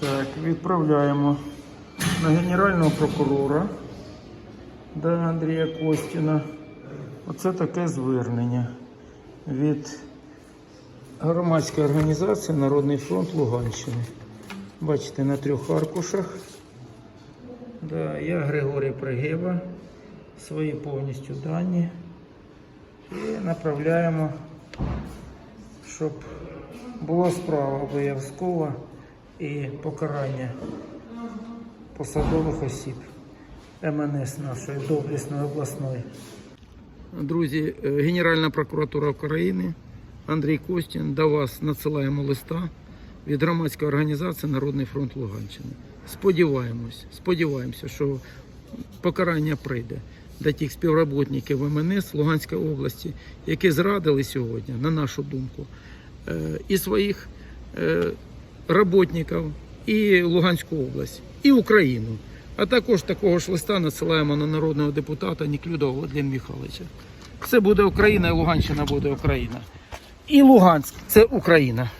Так, відправляємо на генерального прокурора до Андрія Костіна. Оце таке звернення від громадської організації Народний фронт Луганщини. Бачите, на трьох аркушах. Да, я Григорій Пригеба. Свої повністю дані. І направляємо, щоб була справа обов'язкова і покарання посадових осіб МНС нашої доблесної обласної. Друзі, е, Генеральна прокуратура України Андрій Костін до вас надсилаємо листа від громадської організації Народний фронт Луганщини. Сподіваємось, сподіваємося, що покарання прийде до тих співробітників МНС Луганської області, які зрадили сьогодні, на нашу думку, е, і своїх е, роботників, і Луганську область, і Україну. А також такого ж листа надсилаємо на народного депутата Ніклюдова Володимира Михайловича. Це буде Україна, і Луганщина буде Україна. І Луганськ це Україна.